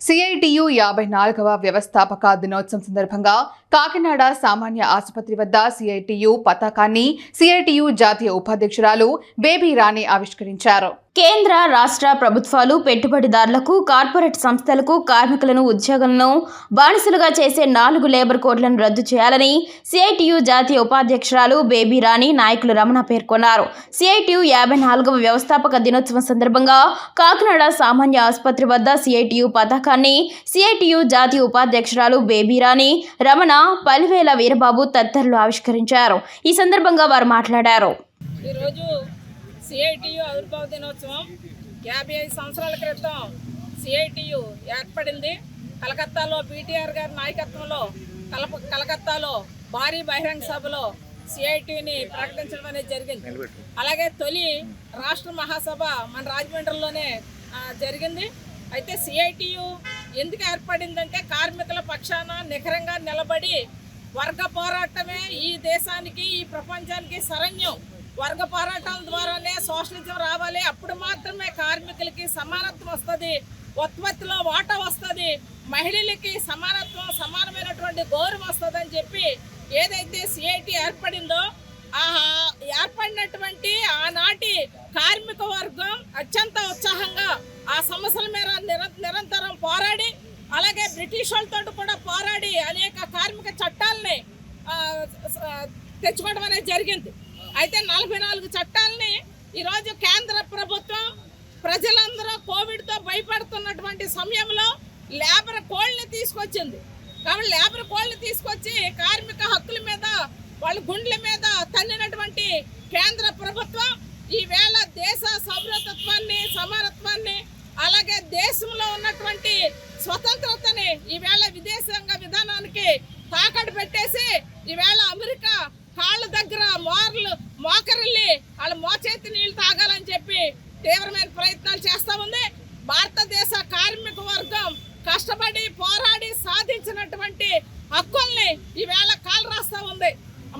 CITU యాభై నాలుగవ వ్యవస్థాపక దినోత్సవం సందర్భంగా కాకినాడ సామాన్య ఆసుపత్రి వద్ద సిఐటియు పతాకాన్ని సిఐటియు జాతీయ ఉపాధ్యక్షురాలు బేబీ రాణి ఆవిష్కరించారు. కేంద్ర రాష్ట్ర ప్రభుత్వాలు పెట్టుబడిదారులకు కార్పొరేట్ సంస్థలకు కార్మికులను ఉద్యోగులను బానిసలుగా చేసే నాలుగు లేబర్ కోడ్లను రద్దు చేయాలని సిఐటియు జాతీయ ఉపాధ్యక్షురాలు బేబీ రాణి నాయకులు రమణ పేర్కొన్నారు. సిఐటియు యాభై నాలుగవ వ్యవస్థాపక దినోత్సవం సందర్భంగా కాకినాడ సామాన్య ఆసుపత్రి వద్ద సిఐటియు పతాకాన్ని సిఐటియు జాతీయ ఉపాధ్యక్షురాలు బేబీ రాణి రమణ పలివేల వీరబాబు తదితరులు ఆవిష్కరించారు. ఈ సందర్భంగా వారు మాట్లాడారు. ఈరోజు సిఐటియు ఆవిర్భావ దినోత్సవం యాభై ఐదు సంవత్సరాల క్రితం సిఐటియు ఏర్పడింది. కలకత్తాలో పీటీఆర్ గారి నాయకత్వంలో కలప కలకత్తాలో భారీ బహిరంగ సభలో సిఐటిని ప్రకటించడం అనేది జరిగింది. అలాగే తొలి రాష్ట్ర మహాసభ మన రాజమండ్రిలోనే జరిగింది. అయితే సిఐటియు ఎందుకు ఏర్పడిందంటే కార్మికుల పక్షాన నిఖరంగా నిలబడి వర్గ పోరాటమే ఈ దేశానికి ఈ ప్రపంచానికి శరణ్యం. వర్గ పోరాటాల ద్వారానే సోషలిజం రావాలి. అప్పుడు మాత్రమే కార్మికులకి సమానత్వం వస్తుంది. ఉత్పత్తిలో వాటా వస్తుంది. మహిళలకి సమానత్వం సమానమైనటువంటి గౌరవం వస్తుంది అని చెప్పి ఏదైతే సిఐటి ఏర్పడిందో ఆ ఏర్పడినటువంటి ఆనాటి కార్మిక వర్గం అత్యంత ఉత్సాహంగా ఆ సమస్యల మీద నిర- నిరంతరం పోరాడి అలాగే బ్రిటిష్ వాళ్ళతో కూడా పోరాడి అనేక కార్మిక చట్టాలని తెచ్చుకోవడం అనేది జరిగింది. అయితే నలభై నాలుగు చట్టాలని ఈరోజు కేంద్ర ప్రభుత్వం ప్రజలందరూ కోవిడ్తో భయపడుతున్నటువంటి సమయంలో లేబర్ కోడ్ని తీసుకొచ్చింది. కాబట్టి లేబర్ కోడ్ని తీసుకొచ్చి కార్మిక హక్కుల మీద వాళ్ళ గుండెల మీద తన్నినటువంటి కేంద్ర ప్రభుత్వం ఈవేళ దేశ సౌరతత్వాన్ని సమానత్వాన్ని అలాగే దేశంలో ఉన్నటువంటి స్వతంత్రతని ఈవేళ విదేశాంగ విధానానికి తాకట్టు పెట్టేసి ఈవేళ అమెరికా కాళ్ళ దగ్గర మోర్లు మోకరిల్లి వాళ్ళ మోచేతి నీళ్ళు తాగాలని చెప్పి తీవ్రమైన ప్రయత్నాలు చేస్తా ఉంది భారతదేశ కార్మిక వర్గం కష్టపడి పోరాడి సాధించినటువంటి హక్కుల్ని ఈవేళ కాలు రాస్తా ఉంది.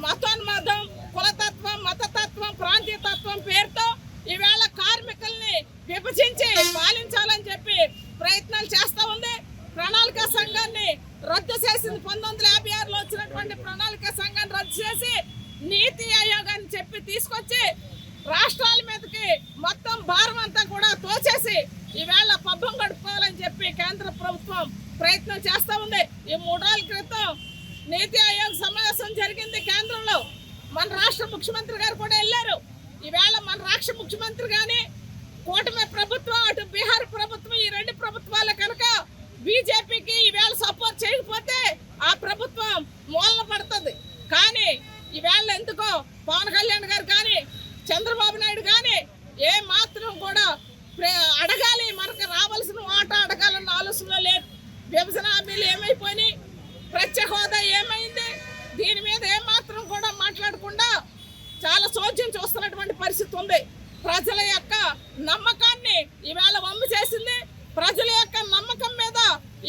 మతోన్మాదం కులతత్వం మతతత్వం ప్రాంతీయతత్వం పేరుతో ఈవేళ కార్మికుల్ని విభజించి పాలించాలని చెప్పి ప్రయత్నాలు చేస్తూ ఉంది. ప్రణాళిక సంఘాన్ని రద్దు చేసింది పంతొమ్మిది వందల యాభై ఆరులో వచ్చినటువంటి ప్రణాళిక సంఘాన్ని రద్దు చేసి నీతి ఆయోగాన్ని చెప్పి తీసుకొచ్చి రాష్ట్రాల మీదకి మొత్తం భారం అంతా కూడా తోచేసి ఈవేళ పబ్బం గడుపుకోవాలని చెప్పి కేంద్ర ప్రభుత్వం ప్రయత్నం చేస్తా ఉంది ఈ మూడు రోజుల క్రితం నీతి ఆయోగ్ సమావేశం జరిగింది కేంద్రంలో మన రాష్ట్ర ముఖ్యమంత్రి గారు కూడా వెళ్ళారు. ఈవేళ మన రాష్ట్ర ముఖ్యమంత్రి కానీ కూటమి ప్రభుత్వం అటు బీహార్ ప్రభుత్వం ఈ రెండు ప్రభుత్వాలు కనుక బీజేపీకి ఈవేళ సపోర్ట్ చేయకపోతే ఆ ప్రభుత్వం మూలన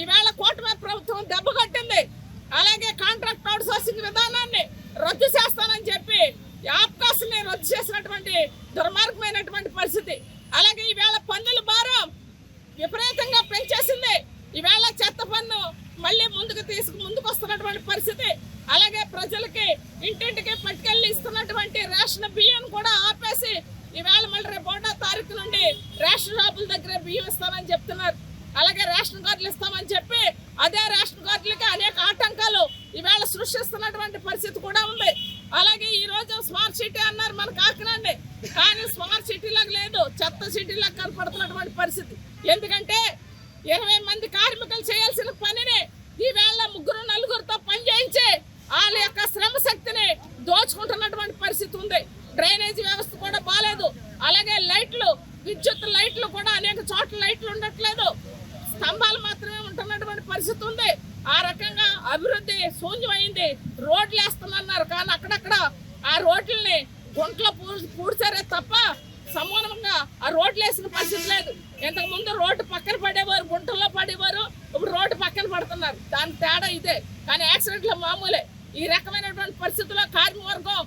ఈవేళ కూటమి ప్రభుత్వం దెబ్బ కొట్టింది. అలాగే కాంట్రాక్ట్ అవుట్ సోర్సింగ్ విధానాన్ని రద్దు చేస్తానని చెప్పి యాప్కాస్ని రద్దు చేసినటువంటి దుర్మార్గమైనటువంటి పరిస్థితి. అలాగే ఈవేళ పన్నుల భారం విపరీతంగా పెంచేసింది. ఈవేళ చెత్త పన్ను మళ్ళీ ముందుకు తీసుకు ముందుకు వస్తున్నటువంటి పరిస్థితి. అలాగే ప్రజలకి ఇంటింటికి పట్టుకెళ్ళి ఇస్తున్నటువంటి రేషన్ బియ్యం కూడా ఆపేసి ఈవేళ మళ్ళీ రేపు ఒకటో తారీఖు నుండి రేషన్ షాపుల దగ్గర బియ్యం ఇస్తానని చెప్తున్నారు. అలాగే రేషన్ కార్డులు ఇస్తామని చెప్పి అదే రేషన్ కార్డులకి అనేక ఆటంకాలు ఈవేళ సృష్టిస్తున్నటువంటి పరిస్థితి కూడా ఉంది. అలాగే ఈ రోజు స్మార్ట్ సిటీ అన్నారు మన కాకినాడని. కానీ స్మార్ట్ సిటీ లాగా లేదు చెత్త సిటీ లాగా కనపడుతున్నటువంటి పరిస్థితి. ఎందుకంటే ఇరవై మంది కార్మికులు చేయాల్సిన పనిని ఈవేళ ముగ్గురు నలుగురితో పని చేయించి వాళ్ళ యొక్క శ్రమ శక్తిని దోచుకుంటున్నటువంటి పరిస్థితి ఉంది. డ్రైనేజీ వ్యవస్థ కూడా బాగాలేదు అలాగే లైట్లు విద్యుత్ లైట్లు కూడా అనేక చోట్ల లైట్లు ఉండట్లేదు. పరిస్థితి ఉంది ఆ రకంగా అభివృద్ధి శూన్యమైంది. రోడ్లు వేస్తున్నారు కానీ అక్కడక్కడ ఆ రోడ్లని గుంట్లో పూడ్చి పూడ్చారే తప్ప సమానంగా ఆ రోడ్లు వేసిన పరిస్థితి లేదు. ఇంతకు ముందు రోడ్డు పక్కన పడేవారు గుంటల్లో పడేవారు ఇప్పుడు రోడ్డు పక్కన పడుతున్నారు. దాని తేడా ఇదే. కానీ యాక్సిడెంట్లు మామూలే. ఈ రకమైనటువంటి పరిస్థితుల్లో కార్మిక వర్గం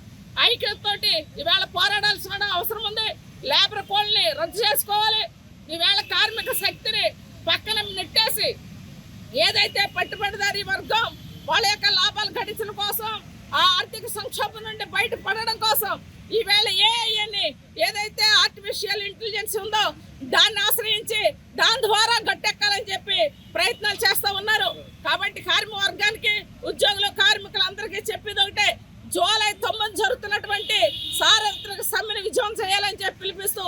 ఐక్యతతోటి ఈవేళ పోరాడాల్సిన అవసరం ఉంది. లేబర్ కోడ్ని రద్దు చేసుకోవాలి. ఈవేళ కార్మిక శక్తిని పక్కన నెట్టేసి ఏదైతే పట్టుబడిదారీ వర్గం వాళ్ళ యొక్క లాభాలు గడించడం కోసం ఆ ఆర్థిక సంక్షోభం నుండి బయటపడడం కోసం ఈవేళ ఏఐని ఏదైతే ఆర్టిఫిషియల్ ఇంటెలిజెన్స్ ఉందో దాన్ని ఆశ్రయించి దాని ద్వారా గట్టెక్కాలని చెప్పి ప్రయత్నాలు చేస్తూ ఉన్నారు. కాబట్టి కార్మిక వర్గానికి ఉద్యోగులు కార్మికులందరికీ చెప్పేది ఒకటే జూలై తొమ్మిది జరుగుతున్నటువంటి సార్వత్రిక సమ్మెను విజయం చేయాలని చెప్పి పిలిపిస్తూ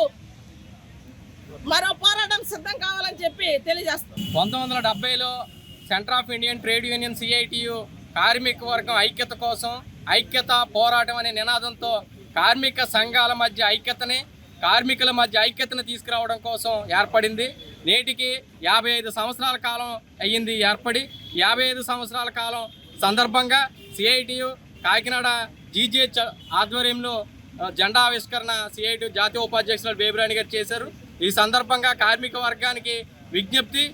మరో పోరాటం సిద్ధం కావాలని చెప్పి తెలియజేస్తాం. పంతొమ్మిది వందల డెబ్బైలో centre of Indian trade union CITU కార్మిక వర్గం ఐక్యత కోసం ఐక్యత పోరాటం అనే నినాదంతో కార్మిక సంఘాల మధ్య ఐక్యతని కార్మికుల మధ్య ఐక్యతను తీసుకురావడం కోసం ఏర్పడింది. నేటికి యాభై ఐదు సంవత్సరాల కాలం అయ్యింది ఏర్పడి. యాభై ఐదు సంవత్సరాల కాలం సందర్భంగా సిఐటియు కాకినాడ జీజీహెచ్ ఆధ్వర్యంలో జెండా ఆవిష్కరణ సిఐటి జాతీయ ఉపాధ్యక్షులు బేబిరాణి గారు చేశారు. ఈ సందర్భంగా కార్మిక వర్గానికి విజ్ఞప్తి.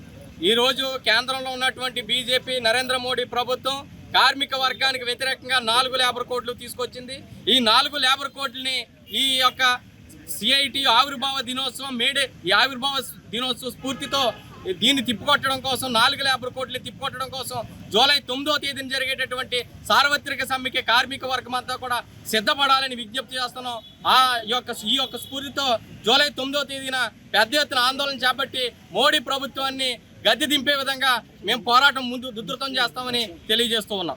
ఈరోజు కేంద్రంలో ఉన్నటువంటి బీజేపీ నరేంద్ర మోడీ ప్రభుత్వం కార్మిక వర్గానికి వ్యతిరేకంగా నాలుగు లేబర్ కోడ్లు తీసుకొచ్చింది. ఈ నాలుగు లేబర్ కోడ్లని ఈ యొక్క సిఐటి ఆవిర్భావ దినోత్సవం మేడే ఈ ఆవిర్భావ దినోత్సవ స్ఫూర్తితో దీన్ని తిప్పుకొట్టడం కోసం నాలుగు లేబర్ కోట్లు తిప్పుకొట్టడం కోసం జూలై తొమ్మిదో తేదీన జరిగేటటువంటి సార్వత్రిక సమ్మెకి కార్మిక వర్గం అంతా కూడా సిద్ధపడాలని విజ్ఞప్తి చేస్తున్నాం. ఆ యొక్క ఈ యొక్క స్ఫూర్తితో జూలై తొమ్మిదో తేదీన పెద్ద ఎత్తున ఆందోళన చేపట్టి మోడీ ప్రభుత్వాన్ని గద్దె దింపే విధంగా మేము పోరాటం ముందు ఉధృతం చేస్తామని తెలియజేస్తూ ఉన్నాం.